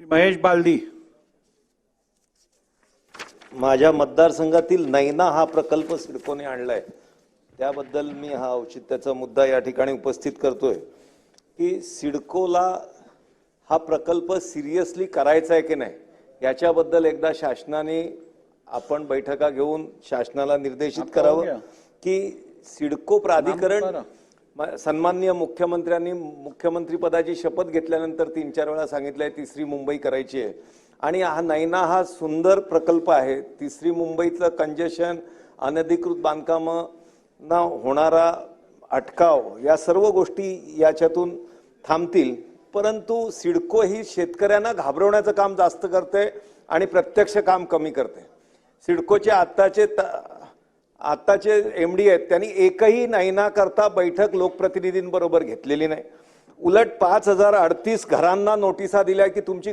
श्री महेश बालदी. माझ्या मतदारसंघातील नैना हा प्रकल्प सिडकोने आणलाय. त्याबद्दल मी हा औचित्याचा मुद्दा या ठिकाणी उपस्थित करतोय. की सिडकोला हा प्रकल्प सिरियसली करायचा आहे की नाही याच्याबद्दल एकदा शासनाने आपण बैठका घेऊन शासनाला निर्देशित करावं की सिडको प्राधिकरण सन्माननीय मुख्यमंत्र्यांनी मुख्यमंत्रीपदाची शपथ घेतल्यानंतर तीन चार वेळा सांगितलं आहे तिसरी मुंबई करायची आहे. आणि हा नैना हा सुंदर प्रकल्प आहे. तिसरी मुंबईतलं कंजेशन अनधिकृत बांधकामं ना होणारा अटकाव या सर्व गोष्टी याच्यातून थांबतील. परंतु सिडको ही शेतकऱ्यांना घाबरवण्याचं काम जास्त करते आणि प्रत्यक्ष काम कमी करते. सिडकोचे आत्ताचे त- आत्ताचे एम डी आहेत त्यांनी एकही नैना करता बैठक लोकप्रतिनिधींबरोबर घेतलेली नाही. उलट पाच हजार अडतीस घरांना नोटिसा दिल्या की तुमची